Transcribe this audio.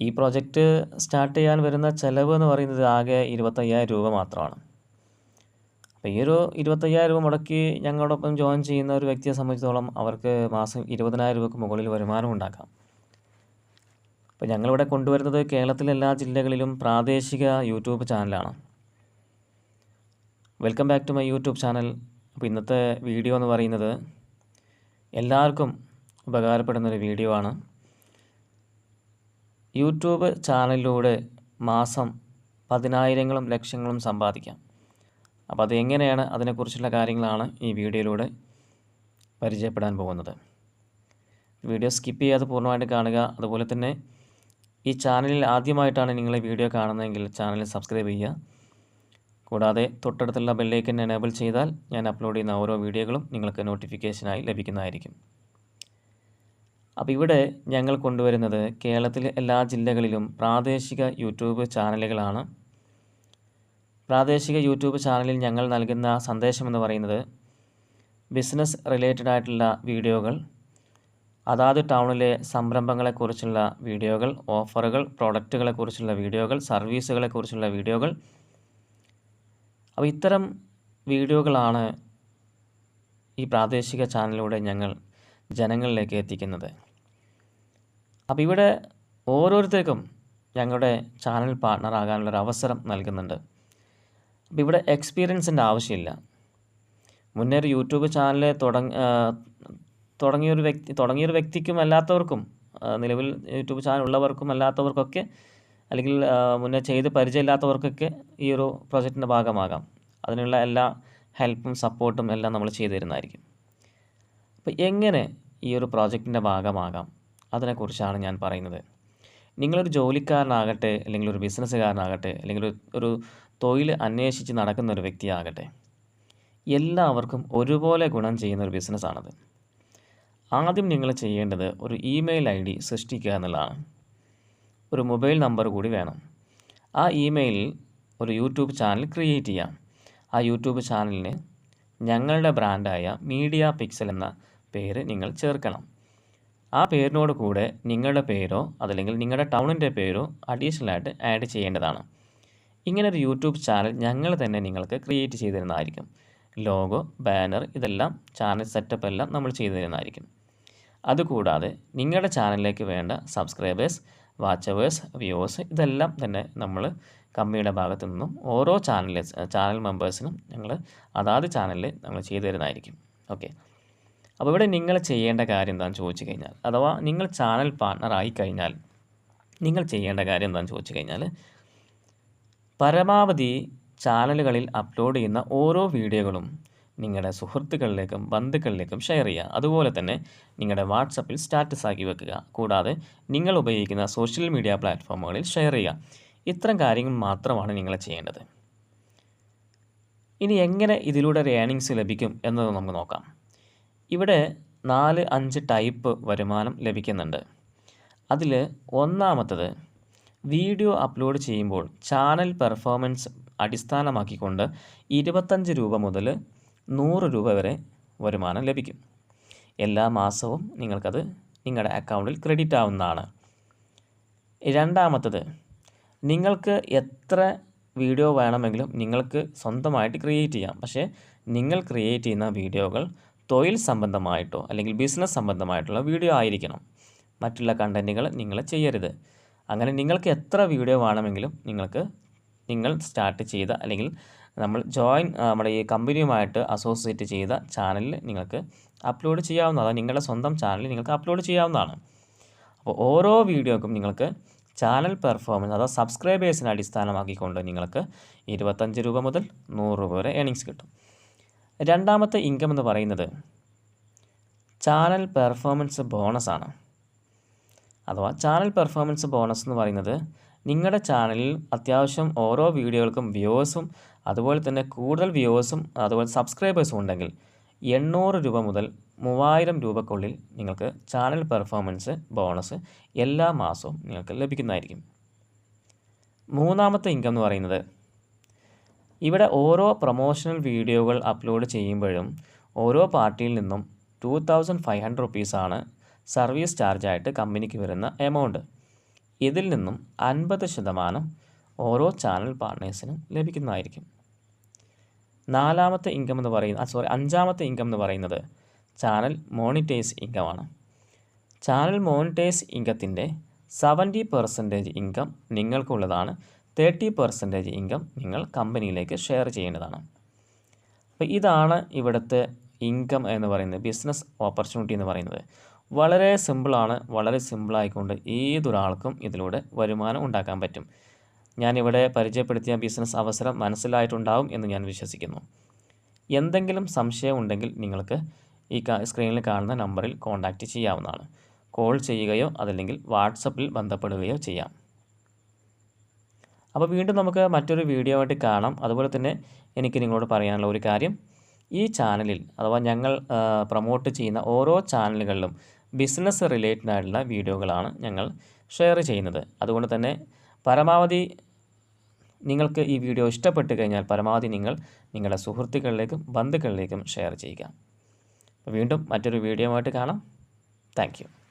ഈ project start ചെയ്യാൻ വരുന്ന ചിലവ് എന്ന് പറയുന്നത് ആകെ ഇരുപത്തയ്യായിരം രൂപ മാത്രമാണ്. അപ്പോൾ ഈ ഒരു ഇരുപത്തയ്യായിരം രൂപ മുടക്കി ഞങ്ങളോടൊപ്പം ജോയിൻ ചെയ്യുന്ന ഒരു വ്യക്തിയെ സംബന്ധിച്ചിടത്തോളം അവർക്ക് മാസം ഇരുപതിനായിരം രൂപക്ക് മുകളിൽ വരുമാനം ഉണ്ടാക്കാം. അപ്പോൾ ഞങ്ങളിവിടെ കൊണ്ടുവരുന്നത് കേരളത്തിലെ എല്ലാ ജില്ലകളിലും പ്രാദേശിക യൂട്യൂബ് ചാനലാണ്. Welcome back to my YouTube channel. അപ്പോൾ ഇന്നത്തെ വീഡിയോ എന്ന് പറയുന്നത് എല്ലാവർക്കും ഉപകാരപ്പെടുന്നൊരു വീഡിയോ ആണ്. യൂട്യൂബ് ചാനലിലൂടെ മാസം പതിനായിരങ്ങളും ലക്ഷങ്ങളും സമ്പാദിക്കാം. അപ്പോൾ അത് എങ്ങനെയാണ് അതിനെക്കുറിച്ചുള്ള കാര്യങ്ങളാണ് ഈ വീഡിയോയിലൂടെ പരിചയപ്പെടാൻ പോകുന്നത്. വീഡിയോ സ്കിപ്പ് ചെയ്യാതെ പൂർണമായിട്ട് കാണുക. അതുപോലെ തന്നെ ഈ ചാനലിൽ ആദ്യമായിട്ടാണ് നിങ്ങൾ ഈ വീഡിയോ കാണുന്നതെങ്കിൽ ചാനൽ സബ്സ്ക്രൈബ് ചെയ്യുക. കൂടാതെ തൊട്ടടുത്തുള്ള ബെല്ലൈക്കൻ എനേബിൾ ചെയ്താൽ ഞാൻ അപ്ലോഡ് ചെയ്യുന്ന ഓരോ വീഡിയോകളും നിങ്ങൾക്ക് നോട്ടിഫിക്കേഷനായി ലഭിക്കുന്നതായിരിക്കും. അപ്പോൾ ഇവിടെ ഞങ്ങൾ കൊണ്ടുവരുന്നത് കേരളത്തിലെ എല്ലാ ജില്ലകളിലും പ്രാദേശിക യൂട്യൂബ് ചാനലുകളാണ്. പ്രാദേശിക യൂട്യൂബ് ചാനലിൽ ഞങ്ങൾ നൽകുന്ന സന്ദേശമെന്ന് പറയുന്നത് ബിസിനസ് റിലേറ്റഡ് ആയിട്ടുള്ള വീഡിയോകൾ അതാത് ടൗണിലെ സംരംഭങ്ങളെക്കുറിച്ചുള്ള വീഡിയോകൾ ഓഫറുകൾ പ്രോഡക്റ്റുകളെക്കുറിച്ചുള്ള വീഡിയോകൾ സർവീസുകളെക്കുറിച്ചുള്ള വീഡിയോകൾ. അപ്പോൾ ഇത്തരം വീഡിയോകളാണ് ഈ പ്രാദേശിക ചാനലിലൂടെ ഞങ്ങൾ ജനങ്ങളിലേക്ക് എത്തിക്കുന്നത്. അപ്പോൾ ഇവിടെ ഓരോരുത്തർക്കും ഞങ്ങളുടെ ചാനൽ പാർട്ട്ണർ ആകാനുള്ളൊരു അവസരം നൽകുന്നുണ്ട്. അപ്പോൾ ഇവിടെ എക്സ്പീരിയൻസിന്റെ ആവശ്യമില്ല. മുന്നേ ഒരു യൂട്യൂബ് ചാനൽ തുടങ്ങ തുടങ്ങിയൊരു വ്യക്തി തുടങ്ങിയൊരു വ്യക്തിക്കും അല്ലാത്തവർക്കും നിലവിൽ യൂട്യൂബ് ചാനൽ ഉള്ളവർക്കും അല്ലാത്തവർക്കൊക്കെ അല്ലെങ്കിൽ മുന്നേ ചെയ്ത് പരിചയമില്ലാത്തവർക്കൊക്കെ ഈ ഒരു പ്രൊജക്റ്റിന്റെ ഭാഗമാകാം. അതിനുള്ള എല്ലാ ഹെൽപ്പും സപ്പോർട്ടും എല്ലാം നമ്മൾ ചെയ്തു തരുന്നതായിരിക്കും. അപ്പോൾ എങ്ങനെ ഈ ഒരു പ്രോജക്റ്റിന്റെ ഭാഗമാകാം? അതിനെക്കുറിച്ചാണ് ഞാൻ പറയുന്നത്. നിങ്ങളൊരു ജോലിക്കാരനാകട്ടെ അല്ലെങ്കിൽ ഒരു ബിസിനസ്സുകാരനാകട്ടെ അല്ലെങ്കിൽ ഒരു തൊഴിൽ അന്വേഷിച്ച് നടക്കുന്ന ഒരു വ്യക്തിയാകട്ടെ എല്ലാവർക്കും ഒരുപോലെ ഗുണം ചെയ്യുന്ന ഒരു ബിസിനസ്സാണത്. ആദ്യം നിങ്ങൾ ചെയ്യേണ്ടത് ഒരു ഇമെയിൽ ഐ ഡി സൃഷ്ടിക്കുക എന്നുള്ളതാണ്. ഒരു മൊബൈൽ നമ്പർ കൂടി വേണം. ആ ഇമെയിലിൽ ഒരു യൂട്യൂബ് ചാനൽ ക്രിയേറ്റ് ചെയ്യാം. ആ യൂട്യൂബ് ചാനലിന് ഞങ്ങളുടെ ബ്രാൻഡായ മീഡിയ പിക്സൽ എന്ന പേര് നിങ്ങൾ ചേർക്കണം. ആ പേരിനോട് കൂടെ നിങ്ങളുടെ പേരോ അതല്ലെങ്കിൽ നിങ്ങളുടെ ടൗണിന്റെ പേരോ അഡീഷണലായിട്ട് ആഡ് ചെയ്യേണ്ടതാണ്. ഇങ്ങനെ ഒരു യൂട്യൂബ് ചാനൽ ഞങ്ങൾ തന്നെ നിങ്ങൾക്ക് ക്രിയേറ്റ് ചെയ്തു തരുന്നതായിരിക്കും ലോഗോ ബാനർ ഇതെല്ലാം ചാനൽ സെറ്റപ്പ് എല്ലാം നമ്മൾ ചെയ്തു തരുന്നതായിരിക്കും അതുകൂടാതെ നിങ്ങളുടെ ചാനലിലേക്ക് വേണ്ട സബ്സ്ക്രൈബേഴ്സ് വാച്ചവേഴ്സ് വ്യൂവേഴ്സ് ഇതെല്ലാം തന്നെ നമ്മൾ കമ്പനിയുടെ ഭാഗത്തു നിന്നും ഓരോ ചാനൽ ചാനൽ മെമ്പേഴ്സിനും ഞങ്ങൾ അതാത് ചാനലിൽ നമ്മൾ ചെയ്തു തരുന്നതായിരിക്കും. ഓക്കെ അപ്പോൾ ഇവിടെ നിങ്ങൾ ചെയ്യേണ്ട കാര്യം എന്താണെന്ന് ചോദിച്ചു കഴിഞ്ഞാൽ അഥവാ നിങ്ങൾ ചാനൽ പാർട്ട്ണർ ആയി കഴിഞ്ഞാൽ നിങ്ങൾ ചെയ്യേണ്ട കാര്യം എന്താണെന്ന് ചോദിച്ചു കഴിഞ്ഞാൽ പരമാവധി ചാനലുകളിൽ അപ്ലോഡ് ചെയ്യുന്ന ഓരോ വീഡിയോകളും നിങ്ങളുടെ സുഹൃത്തുക്കളിലേക്കും ബന്ധുക്കളിലേക്കും ഷെയർ ചെയ്യുക. അതുപോലെ തന്നെ നിങ്ങളുടെ വാട്സപ്പിൽ സ്റ്റാറ്റസ് ആക്കി വെക്കുക. കൂടാതെ നിങ്ങൾ ഉപയോഗിക്കുന്ന സോഷ്യൽ മീഡിയ പ്ലാറ്റ്ഫോമുകളിൽ ഷെയർ ചെയ്യുക. ഇത്തരം കാര്യങ്ങൾ മാത്രമാണ് നിങ്ങൾ ചെയ്യേണ്ടത്. ഇനി എങ്ങനെ ഇതിലൂടെ ഒരു ഏണിങ്സ് ലഭിക്കും എന്നത് നമുക്ക് നോക്കാം. ഇവിടെ നാല് അഞ്ച് ടൈപ്പ് വരുമാനം ലഭിക്കുന്നുണ്ട്. അതിൽ ഒന്നാമത്തത് വീഡിയോ അപ്ലോഡ് ചെയ്യുമ്പോൾ ചാനൽ പെർഫോമൻസ് അടിസ്ഥാനമാക്കിക്കൊണ്ട് ഇരുപത്തഞ്ച് രൂപ മുതൽ നൂറ് രൂപ വരെ വരുമാനം ലഭിക്കും. എല്ലാ മാസവും നിങ്ങൾക്കത് നിങ്ങളുടെ അക്കൗണ്ടിൽ ക്രെഡിറ്റ് ആവുന്നതാണ്. രണ്ടാമത്തത് നിങ്ങൾക്ക് എത്ര വീഡിയോ വേണമെങ്കിലും നിങ്ങൾക്ക് സ്വന്തമായിട്ട് ക്രിയേറ്റ് ചെയ്യാം. പക്ഷേ നിങ്ങൾ ക്രിയേറ്റ് ചെയ്യുന്ന വീഡിയോകൾ തൊഴിൽ സംബന്ധമായിട്ടോ അല്ലെങ്കിൽ ബിസിനസ് സംബന്ധമായിട്ടുള്ള വീഡിയോ ആയിരിക്കണം. മറ്റുള്ള കണ്ടന്റുകൾ നിങ്ങൾ ചെയ്യരുത്. അങ്ങനെ നിങ്ങൾക്ക് എത്ര വീഡിയോ വേണമെങ്കിലും നിങ്ങൾക്ക് നിങ്ങൾ സ്റ്റാർട്ട് ചെയ്ത അല്ലെങ്കിൽ നമ്മൾ ജോയിൻ നമ്മുടെ ഈ കമ്പനിയുമായിട്ട് അസോസിയേറ്റ് ചെയ്ത ചാനലിൽ നിങ്ങൾക്ക് അപ്ലോഡ് ചെയ്യാവുന്നതാണ്. നിങ്ങളുടെ സ്വന്തം ചാനലിൽ നിങ്ങൾക്ക് അപ്ലോഡ് ചെയ്യാവുന്നതാണ്. അപ്പോൾ ഓരോ വീഡിയോക്കും നിങ്ങൾക്ക് ചാനൽ പെർഫോമൻസ് അഥവാ സബ്സ്ക്രൈബേഴ്സിനെ അടിസ്ഥാനമാക്കിക്കൊണ്ട് നിങ്ങൾക്ക് ഇരുപത്തഞ്ച് രൂപ മുതൽ നൂറ് രൂപ വരെ ഏണിങ്സ് കിട്ടും. രണ്ടാമത്തെ ഇൻകം എന്ന് പറയുന്നത് ചാനൽ പെർഫോമൻസ് ബോണസ് ആണ്. അഥവാ ചാനൽ പെർഫോമൻസ് ബോണസ് എന്ന് പറയുന്നത് നിങ്ങളുടെ ചാനലിൽ അത്യാവശ്യം ഓരോ വീഡിയോകൾക്കും വ്യൂവേഴ്സും അതുപോലെ തന്നെ കൂടുതൽ വ്യൂവേഴ്സും അതുപോലെ സബ്സ്ക്രൈബേഴ്സും ഉണ്ടെങ്കിൽ എണ്ണൂറ് രൂപ മുതൽ മൂവായിരം രൂപക്കുള്ളിൽ നിങ്ങൾക്ക് ചാനൽ പെർഫോമൻസ് ബോണസ് എല്ലാ മാസവും നിങ്ങൾക്ക് ലഭിക്കുന്നതായിരിക്കും. മൂന്നാമത്തെ ഇൻകം എന്ന് പറയുന്നത് ഇവിടെ ഓരോ പ്രൊമോഷണൽ വീഡിയോകൾ അപ്ലോഡ് ചെയ്യുമ്പോഴും ഓരോ പാർട്ടിയിൽ നിന്നും ടു തൗസൻഡ് ഫൈവ് ഹൺഡ്രഡ് റുപ്പീസാണ് സർവീസ് ചാർജായിട്ട് കമ്പനിക്ക് വരുന്ന എമൗണ്ട് ഇതിൽ നിന്നും അൻപത് ശതമാനം ഓരോ ചാനൽ പാർട്ട്നേഴ്സിനും ലഭിക്കുന്നതായിരിക്കും. നാലാമത്തെ ഇൻകം എന്ന് പറയുന്നത് സോറി അഞ്ചാമത്തെ ഇൻകം എന്ന് പറയുന്നത് ചാനൽ മോണിറ്റൈസ് ഇൻകമാണ് ചാനൽ മോണിറ്റൈസ് ഇൻകത്തിന്റെ സെവന്റി പെർസെന്റേജ് ഇൻകം നിങ്ങൾക്കുള്ളതാണ് തേർട്ടി പെർസെന്റേജ് ഇൻകം നിങ്ങൾ കമ്പനിയിലേക്ക് ഷെയർ ചെയ്യേണ്ടതാണ്. അപ്പോൾ ഇതാണ് ഇവിടുത്തെ ഇൻകം എന്ന് പറയുന്നത് ബിസിനസ് ഓപ്പർച്യൂണിറ്റി എന്ന് പറയുന്നത്. വളരെ സിമ്പിളാണ് വളരെ സിമ്പിളായിക്കൊണ്ട് ഏതൊരാൾക്കും ഇതിലൂടെ വരുമാനം ഉണ്ടാക്കാൻ പറ്റും. ഞാനിവിടെ പരിചയപ്പെടുത്തിയ ബിസിനസ് അവസരം മനസ്സിലായിട്ടുണ്ടാവും എന്ന് ഞാൻ വിശ്വസിക്കുന്നു. എന്തെങ്കിലും സംശയം ഉണ്ടെങ്കിൽ നിങ്ങൾക്ക് ഈ സ്ക്രീനിൽ കാണുന്ന നമ്പറിൽ കോൺടാക്റ്റ് ചെയ്യാവുന്നതാണ്. കോൾ ചെയ്യുകയോ അതല്ലെങ്കിൽ വാട്സപ്പിൽ ബന്ധപ്പെടുകയോ ചെയ്യാം. അപ്പോൾ വീണ്ടും നമുക്ക് മറ്റൊരു വീഡിയോ ആയിട്ട് കാണാം. അതുപോലെ തന്നെ എനിക്ക് നിങ്ങളോട് പറയാനുള്ള ഒരു കാര്യം. ഈ ചാനലിൽ അഥവാ ഞങ്ങൾ പ്രൊമോട്ട് ചെയ്യുന്ന ഓരോ ചാനലുകളിലും ബിസിനസ് റിലേറ്റഡ് ആയിട്ടുള്ള വീഡിയോകളാണ് ഞങ്ങൾ ഷെയർ ചെയ്യുന്നത്. അതുകൊണ്ട് തന്നെ പരമാവധി നിങ്ങൾക്ക് ഈ വീഡിയോ ഇഷ്ടപ്പെട്ട് കഴിഞ്ഞാൽ പരമാവധി നിങ്ങൾ നിങ്ങളുടെ സുഹൃത്തുക്കളിലേക്കും ബന്ധുക്കളിലേക്കും ഷെയർ ചെയ്യുക. വീണ്ടും മറ്റൊരു വീഡിയോ ആയിട്ട് കാണാം. താങ്ക്